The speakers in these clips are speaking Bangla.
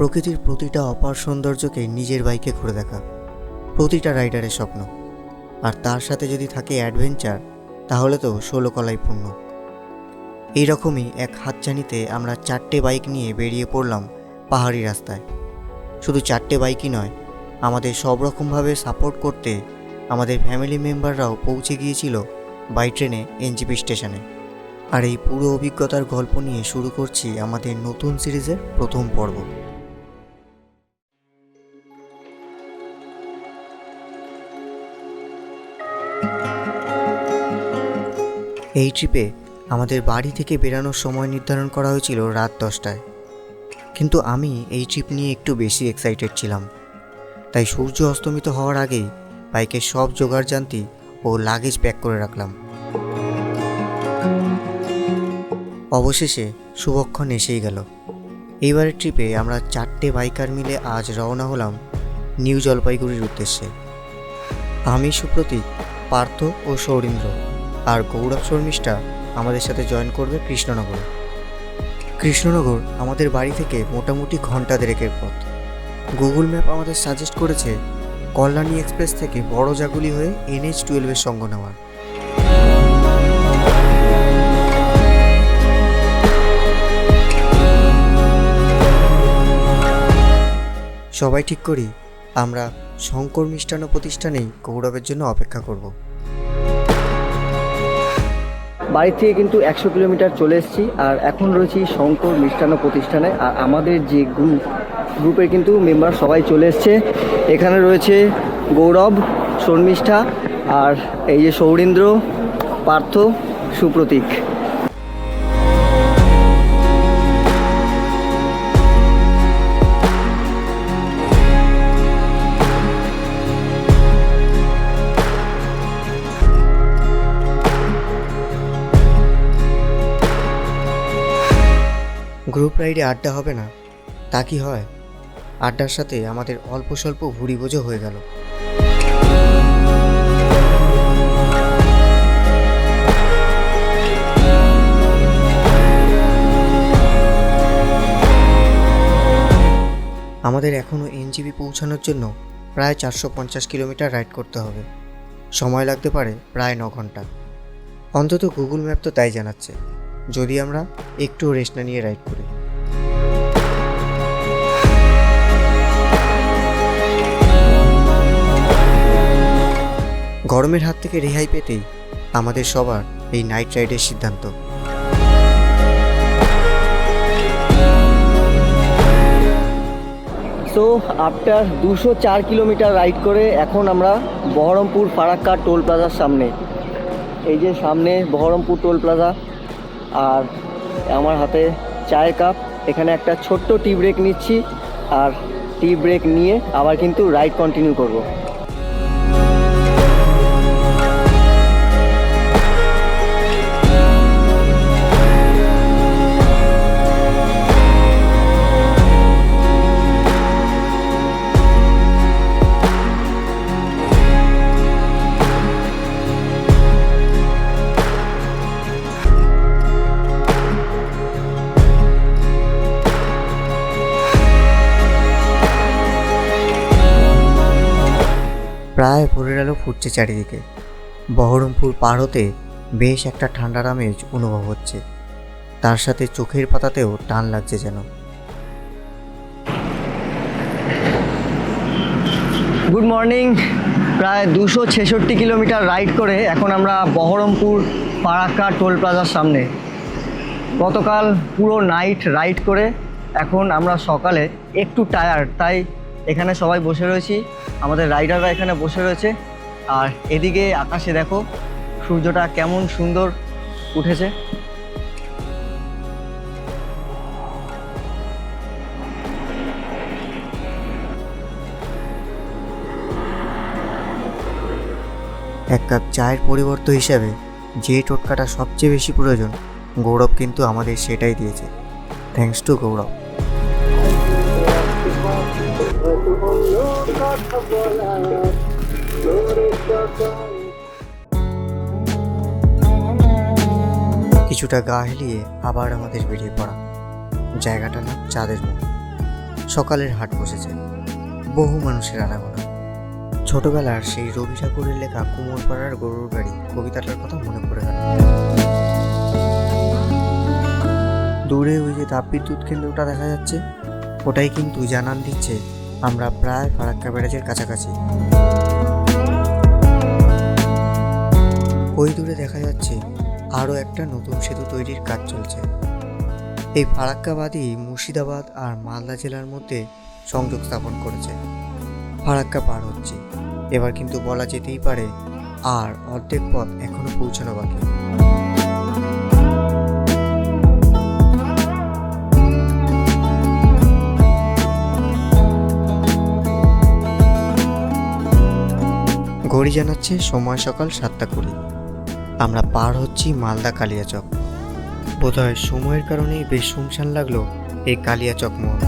প্রকৃতির প্রতিটা অপার সৌন্দর্যকে নিজের বাইকে ঘুরে দেখা। প্রতিটা রাইডারের স্বপ্ন। আর তার সাথে যদি থাকে অ্যাডভেঞ্চার, তাহলে তো ষোলো কলাই পূর্ণ। এইরকমই এক হাতছানিতে আমরা চারটে বাইক নিয়ে বেরিয়ে পড়লাম পাহাড়ি রাস্তায়। শুধু চারটে বাইকই নয়, আমাদের সব রকমভাবে সাপোর্ট করতে আমাদের ফ্যামিলি মেম্বাররাও পৌঁছে গিয়েছিল বাই ট্রেনে এনজিপি স্টেশনে। আর এই পুরো অভিজ্ঞতার গল্প নিয়ে শুরু করছি আমাদের নতুন সিরিজের প্রথম পর্ব। এই ট্রিপে আমাদের বাড়ি থেকে বেরানোর সময় নির্ধারণ করা হয়েছিল রাত দশটায়। কিন্তু আমি এই ট্রিপ নিয়ে একটু বেশি এক্সাইটেড ছিলাম। তাই সূর্য অস্তমিত হওয়ার আগেই বাইকের সব জোগাড় জানতি ও লাগেজ প্যাক করে রাখলাম। অবশেষে শুভক্ষণ এসেই গেল। এইবারের ট্রিপে আমরা চারটে বাইকার মিলে আজ রওনা হলাম নিউ জলপাইগুড়ির উদ্দেশ্যে। আমি সুপ্রতীক, পার্থ ও সৌরীন্দ্র। আর গৌরব শর্মিষ্ঠা আমাদের সাথে জয়েন করবে কৃষ্ণনগরে। কৃষ্ণনগর আমাদের বাড়ি থেকে মোটামুটি ঘণ্টা দেড়েকের পথ। গুগল ম্যাপ আমাদের সাজেস্ট করেছে কল্যাণী এক্সপ্রেস থেকে বড় জাগুলি হয়ে এনএইচ টুয়েলভের সঙ্গ নেওয়ার। সবাই ঠিক করি, আমরা শঙ্কর মিষ্টান্ন প্রতিষ্ঠানেই গৌরবের জন্য অপেক্ষা করব। বাড়ি থেকে কিন্তু একশো কিলোমিটার চলে এসেছি। আর এখন রয়েছি শঙ্কর মিষ্টান্ন প্রতিষ্ঠানে। আর আমাদের যে গ্রুপ, গ্রুপের কিন্তু মেম্বার সবাই চলে এসছে। এখানে রয়েছে গৌরব, শর্মিষ্ঠা আর এই যে সৌরেন্দ্র, পার্থ, সুপ্রতীক। গ্রুপ রাইডে আড্ডা হবে না। তা কি হয়? আড্ডার সাথে আমাদের অল্প স্বল্প ভুড়ি বোঝো হয়ে গেল। আমাদের এখনও এনজিবি পৌঁছানোর জন্য প্রায় চারশো পঞ্চাশ কিলোমিটার রাইড করতে হবে। সময় লাগতে পারে প্রায় ন ঘণ্টা। অন্তত গুগল ম্যাপ তো তাই জানাচ্ছে। যদি আমরা একটু রেস্ট না নিয়ে রাইড করি। গরমের হাত থেকে রেহাই পেতেই আমাদের সবার এই নাইট রাইডের সিদ্ধান্ত। সো আফটার দুশো চার কিলোমিটার রাইড করে এখন আমরা বহরমপুর ফারাক্কা টোল প্লাজার সামনে। এই যে সামনে বহরমপুর টোল প্লাজা আর আমার হাতে চায়ের কাপ। এখানে একটা ছোট্ট টি ব্রেক নিচ্ছি, আর টি ব্রেক নিয়ে আবার কিন্তু রাইড কন্টিনিউ করব। প্রায় ভোরের আলো ফুটছে চারিদিকে। বহরমপুর পার হতে বেশ একটা ঠান্ডার আমেজ অনুভব হচ্ছে। তার সাথে চোখের পাতাতেও টান লাগছে যেন। গুড মর্নিং প্রায় দুশো ছেষট্টি কিলোমিটার রাইড করে এখন আমরা বহরমপুর ফারাক্কা টোল প্লাজার সামনে। গতকাল পুরো নাইট রাইড করে এখন আমরা সকালে একটু টায়ার্ড, তাই এখানে সবাই বসে রয়েছি। আমাদের রাইডাররা এখানে বসে রয়েছে। আর এদিকে আকাশে দেখো, সূর্যটা কেমন সুন্দর উঠেছে। এক কাপ চায়ের পরিবর্তন হিসাবে যে টোটকাটা সবচেয়ে বেশি প্রয়োজন, গৌরব কিন্তু আমাদের সেটাই দিয়েছে। Thanks to Gaurav. কিছুটা গা হেলিয়ে আবার আমাদের বেরিয়ে পড়া। জায়গাটা না চাঁদের মুখ সকালের হাট বসেছে। বহু মানুষের আনাগোনা। ছোটবেলার সেই রবি ঠাকুরের লেখা কুমোরপাড়ার গরুর গাড়ি কবিতাটার কথা মনে পড়ে গেল। দূরে ওই যে তাপবিদ্যুৎ কেন্দ্রটা দেখা যাচ্ছে, ওটাই কিন্তু জানান দিচ্ছে আমরা প্রায় ফারাক্কা ব্যারাজের কাছাকাছি। ওই দূরে দেখা যাচ্ছে আরও একটা নতুন সেতু তৈরির কাজ চলছে। এই ফারাক্কাবাদই মুর্শিদাবাদ আর মালদা জেলার মধ্যে সংযোগ স্থাপন করেছে। ফারাক্কা পার হচ্ছে। এবার কিন্তু বলা যেতেই পারে আর অর্ধেক পথ এখনও পৌঁছানো বাকি। ঘড়ি জানাচ্ছে সময় সকাল সাতটা কুড়ি। আমরা পার হচ্ছি মালদা কালিয়াচক। বোধহয় সময়ের কারণেই বেশ শুনশান লাগল এই কালিয়াচক মোড়।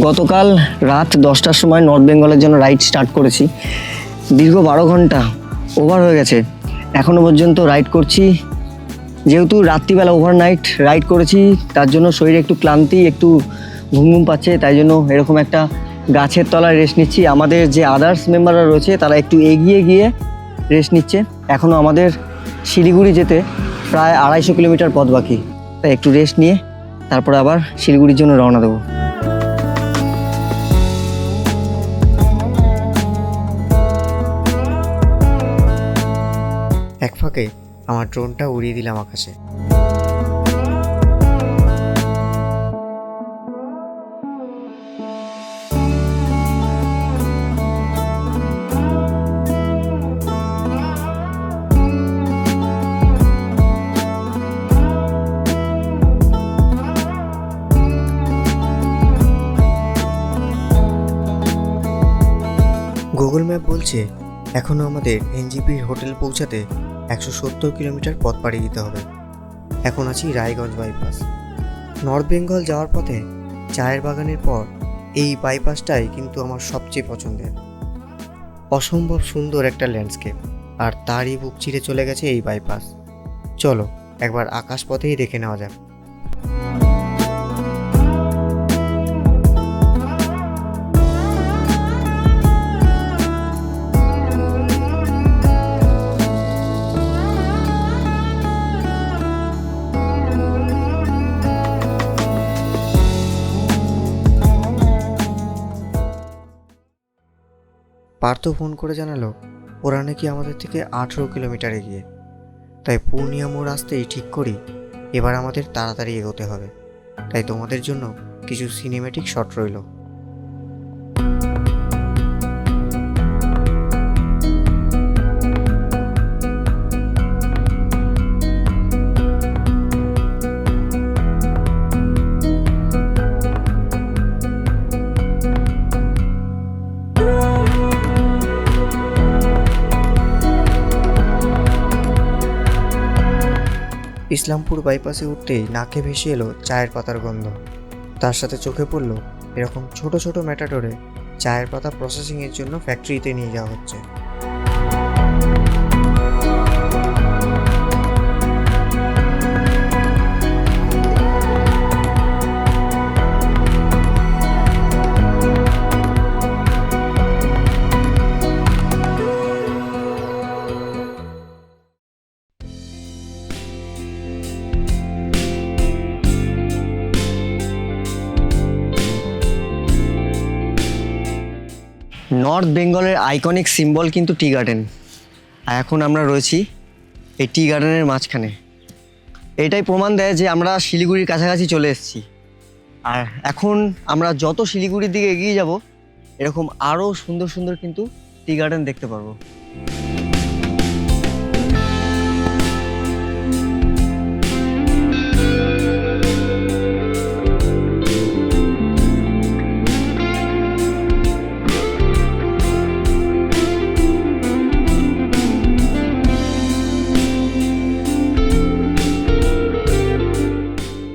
গতকাল রাত দশটার সময় নর্থ বেঙ্গলের জন্য রাইড স্টার্ট করেছি। দীর্ঘ বারো ঘণ্টা ওভার হয়ে গেছে। এখনও পর্যন্ত রাইড করছি। যেহেতু রাত্রিবেলা ওভারনাইট রাইড করেছি, তার জন্য শরীরে একটু ক্লান্তি, একটু ঘুম ঘুম পাচ্ছে, তাই জন্য এরকম একটা গাছের তলায় রেস্ট নিচ্ছি। আমাদের যে আদার্স মেম্বাররা রয়েছে, তারা একটু এগিয়ে গিয়ে রেস্ট নিচ্ছে। এখনও আমাদের শিলিগুড়ি যেতে প্রায় আড়াইশো কিলোমিটার পথ বাকি। তাই একটু রেস্ট নিয়ে তারপরে আবার শিলিগুড়ির জন্য রওনা দেবো। এক ফাঁকে আমার ড্রোনটা উড়িয়ে দিলাম আকাশে। গুগল ম্যাপ বলছে এখনও আমাদের এনজিপির হোটেল পৌঁছাতে একশো সত্তর কিলোমিটার পথ পাড়ি দিতে হবে। এখন আছি রায়গঞ্জ বাইপাস। নর্থ বেঙ্গল যাওয়ার পথে চায়ের বাগানের পর এই বাইপাসটাই কিন্তু আমার সবচেয়ে পছন্দের। অসম্ভব সুন্দর একটা ল্যান্ডস্কেপ, আর তারই বুক চিরে চলে গেছে এই বাইপাস। চলো, একবার আকাশ পথেই দেখে নেওয়া যাক। পার্থ ফোন করে জানালো, ওরা নাকি আমাদের থেকে আঠেরো কিলোমিটার এগিয়ে। তাই পূর্ণিয়া মোড় আসতেই ঠিক করি, এবার আমাদের তাড়াতাড়ি এগোতে হবে। তাই তোমাদের জন্য কিছু সিনেমেটিক শট রইল। ইসলামপুর বাইপাসে উঠতেই নাকে ভেসে এলো চায়ের পাতার গন্ধ। তার সাথে চোখে পড়ল এরকম ছোট ছোট ম্যাটাডোরে চায়ের পাতা প্রসেসিংয়ের জন্য ফ্যাক্টরিতে নিয়ে যাওয়া হচ্ছে। নর্থ বেঙ্গলের আইকনিক সিম্বল কিন্তু টি গার্ডেন। আর এখন আমরা রয়েছি এই টি গার্ডেনের মাঝখানে। এটাই প্রমাণ দেয় যে আমরা শিলিগুড়ির কাছাকাছি চলে এসেছি। আর এখন আমরা যত শিলিগুড়ির দিকে এগিয়ে যাব, এরকম আরও সুন্দর সুন্দর কিন্তু টি গার্ডেন দেখতে পারব।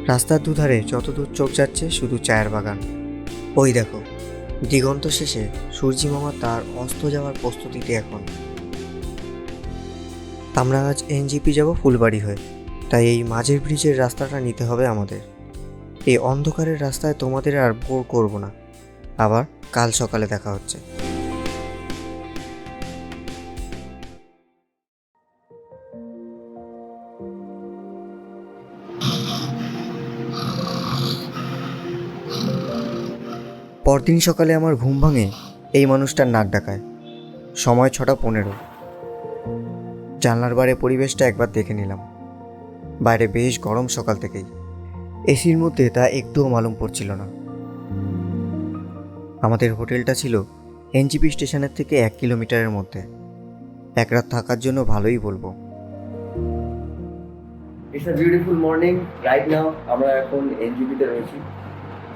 রাস্তার দুধারে যতদূর চোখ যাচ্ছে শুধু চায়ের বাগান। ওই দেখো, দিগন্ত শেষে সূর্যি মামা তার অস্ত যাওয়ার প্রস্তুতিতে এখন। আমরা আজ এনজিপি যাব ফুলবাড়ি হয়ে, তাই এই মাঝের ব্রিজের রাস্তাটা নিতে হবে আমাদের। এই অন্ধকারের রাস্তায় তোমাদের আর বোর করব না। আবার কাল সকালে দেখা হচ্ছে। পরদিন সকালে আমার ঘুম ভাঙে, এই মানুষটার নাক ডাকায়। সময় ছটা পনেরো। জানলার বাইরে পরিবেশটা একবার দেখে নিলাম। বাইরে বেশ গরম সকাল থেকেই। এসির মধ্যে তা একটুও মালুম পড়ছিল না। আমাদের হোটেলটা ছিল এনজিপি স্টেশনের থেকে এক কিলোমিটারের মধ্যে। এক রাত থাকার জন্য ভালোই বলব। It's a beautiful morning right now আমরা এখন এনজিপিতে রয়েছি।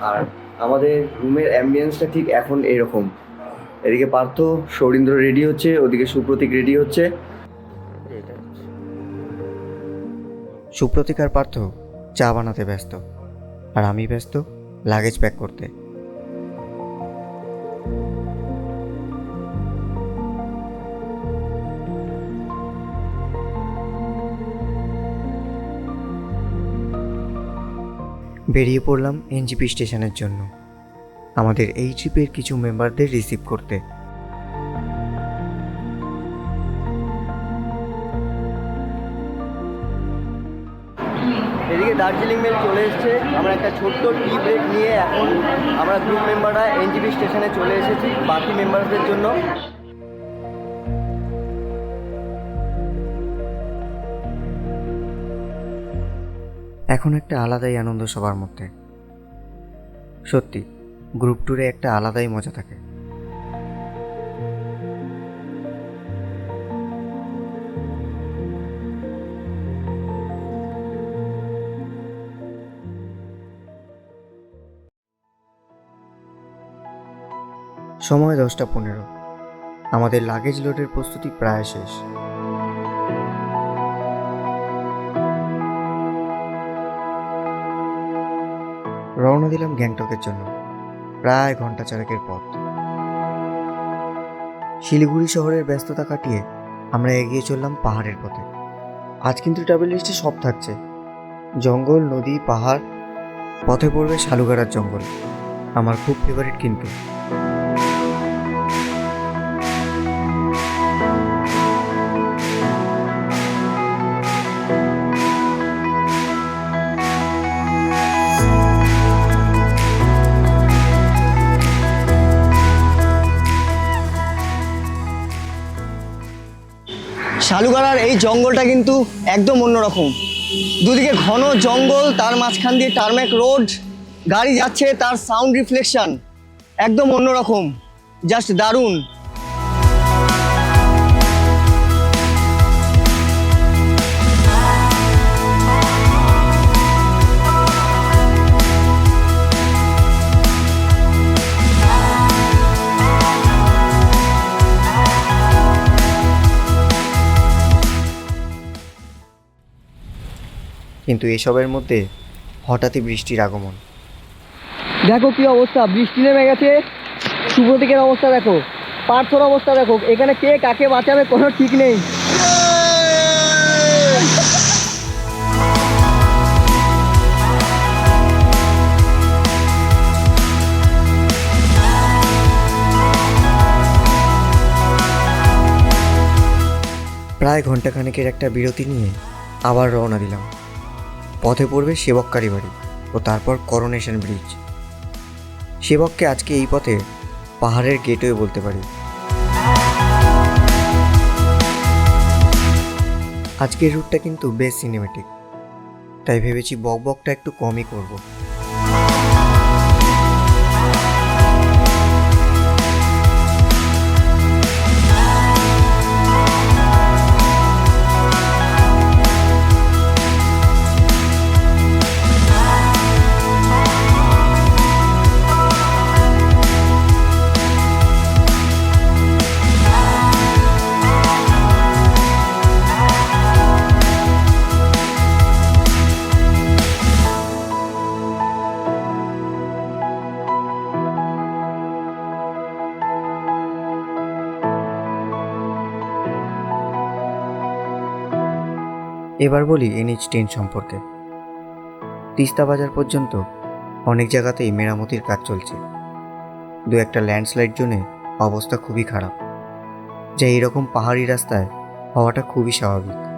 আর আমাদের রুমের অ্যাম্বিয়েন্সটা ঠিক এখন এরকম এদিকে পার্থ, সৌরিন্দ্র রেডি হচ্ছে, ওদিকে সুপ্রতীক রেডি হচ্ছে। সুপ্রতিকার পার্থ চা বানাতে ব্যস্ত, আর আমি ব্যস্ত লাগেজ প্যাক করতে। বেরিয়ে পড়লাম এনজিপি স্টেশনের জন্য। আমাদের এই ট্রিপের কিছু মেম্বারদের রিসিভ করতে। এদিকে দার্জিলিং মেল চলে এসেছে। আমরা একটা ছোট্ট টি ব্রেক নিয়ে এখন আমরা গ্রুপ মেম্বাররা এনজিবি স্টেশনে চলে এসেছি, বাকি মেম্বারদের জন্য। এখন একটা আলাদাই আনন্দ সবার মধ্যে। সত্যি গ্রুপ ট্যুরে একটা আলাদাই মজা থাকে। সময় দশটা পনেরো। আমাদের লাগেজ লোডের প্রস্তুতি প্রায় শেষ। রওনা দিলাম গ্যাংটকের জন্য। প্রায় ঘণ্টা চারেকের পথ। শিলিগুড়ি শহরের ব্যস্ততা কাটিয়ে আমরা এগিয়ে চললাম পাহাড়ের পথে। আজ কিন্তু ট্রাভেল লিস্টে সব থাকছে। জঙ্গল, নদী, পাহাড়, পথে পড়বে শালুগাড়ার জঙ্গল। আমার খুব ফেভারিট কিন্তু। শালুগাড়ার এই জঙ্গলটা কিন্তু একদম অন্যরকম। দুদিকে ঘন জঙ্গল, তার মাঝখান দিয়ে টার্মেক রোড গাড়ি যাচ্ছে, তার সাউন্ড রিফ্লেকশন একদম অন্যরকম। জাস্ট দারুণ। কিন্তু এসবের মধ্যে হঠাৎই বৃষ্টির আগমন। দেখো কি অবস্থা বৃষ্টি নেমে গেছে। সুব্রতিকের অবস্থা দেখো পার্থর অবস্থা দেখো। এখানে কে কাকে বাঁচাবে কোনো ঠিক নেই। প্রায় ঘন্টাখানেকের একটা বিরতি নিয়ে আবার রওনা দিলাম। পথে পড়বে সেবককারী বাড়ি ও তারপর করোনেশন ব্রিজ সেবককে আজকে এই পথে পাহাড়ের গেটওয়ে বলতে পারি। আজকের রুটটা কিন্তু বেশ সিনেমেটিক তাই ভেবেছি বক বকটা একটু কমই করব। এবার বলি এনএইচ টেন সম্পর্কে। তিস্তা বাজার পর্যন্ত অনেক জায়গাতেই মেরামতির কাজ চলছে। দু একটা ল্যান্ডস্লাইড জোনে অবস্থা খুবই খারাপ। যা এরকম পাহাড়ি রাস্তায় হওয়াটা খুবই স্বাভাবিক।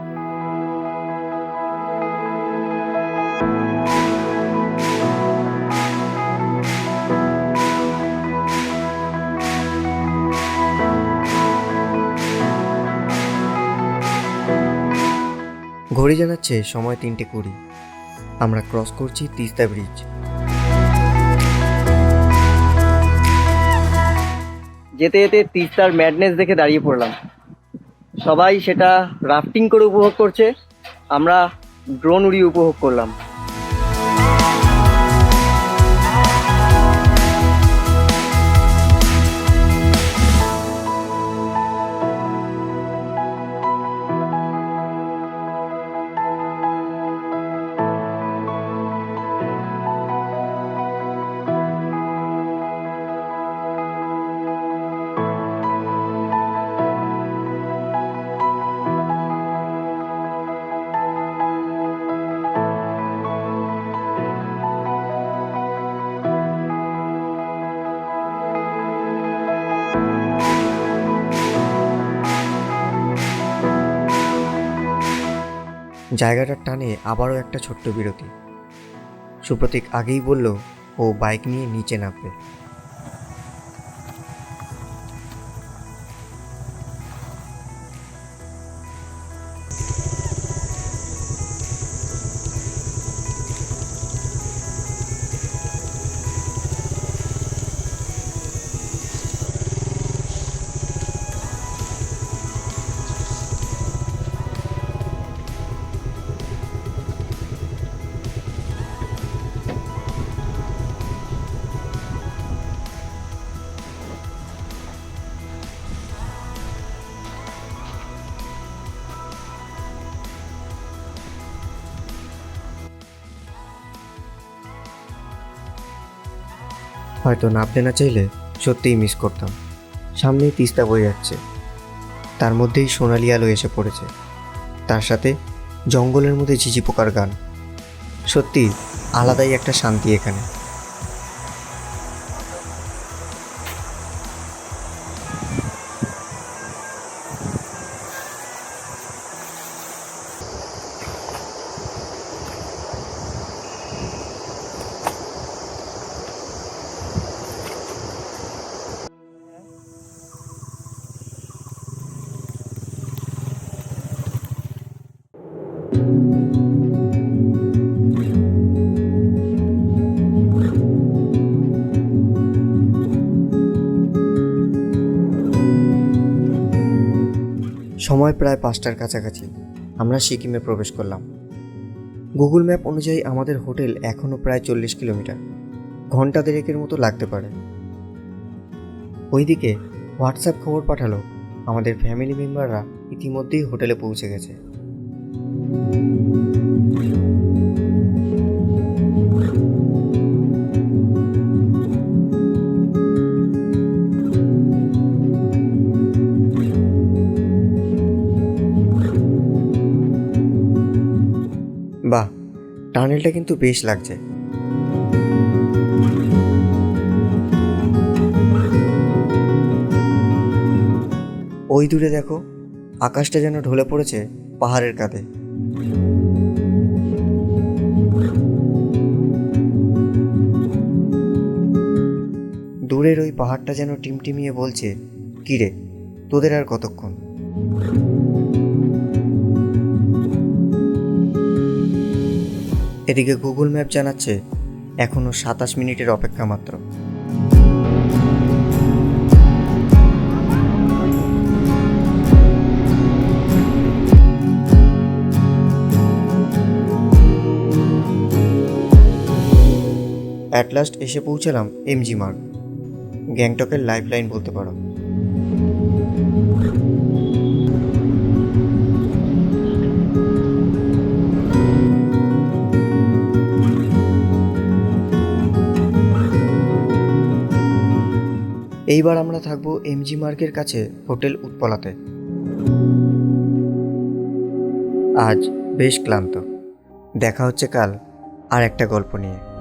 ঘড়ি জানাচ্ছে সময় তিনটে কুড়ি। আমরা ক্রস করছি তিস্তা ব্রিজ যেতে যেতে তিস্তার ম্যাডনেস দেখে দাঁড়িয়ে পড়লাম। সবাই সেটা রাফটিং করে উপভোগ করছে। আমরা ড্রোন উড়িয়ে উপভোগ করলাম। জায়গাটার টানে আবারও একটা ছোট্ট বিরতি। সুপ্রতীক আগেই বলল ও বাইক নিয়ে নিচে নামবে। হয়তো নাবতে না চাইলে সত্যিই মিস করতাম। সামনেই তিস্তা বয়ে যাচ্ছে। তার মধ্যেই সোনালি আলো এসে পড়েছে। তার সাথে জঙ্গলের মধ্যে ঝিঝি পোকার গান। সত্যি আলাদাই একটা শান্তি এখানে। সময় প্রায় পাঁচটার কাছাকাছি। আমরা সিকিমে প্রবেশ করলাম। গুগল ম্যাপ অনুযায়ী আমাদের হোটেল এখনও প্রায় চল্লিশ কিলোমিটার। ঘণ্টা দেড়েকের মতো লাগতে পারে। ওইদিকে হোয়াটসঅ্যাপ খবর পাঠালো আমাদের ফ্যামিলি মেম্বাররা ইতিমধ্যেই হোটেলে পৌঁছে গেছে। টানেলটা কিন্তু বেশ লাগছে। ওই দূরে দেখো, আকাশটা যেন ঢলে পড়েছে পাহাড়ের কাঁধে। দূরের ওই পাহাড়টা যেন টিমটিমিয়ে বলছে, কিরে, তোদের আর কতক্ষণ? এদিকে গুগল ম্যাপ জানাচ্ছে এখনও সাতাশ মিনিটের অপেক্ষা মাত্র। অ্যাট লাস্ট এসে পৌঁছালাম এমজি মার্গ গ্যাংটকের লাইফ লাইন বলতে পারো। এইবার আমরা থাকব এমজি মার্কের কাছে হোটেল উৎপলাতে। আজ বেশ ক্লান্ত। দেখা হচ্ছে কাল আর একটা গল্প নিয়ে।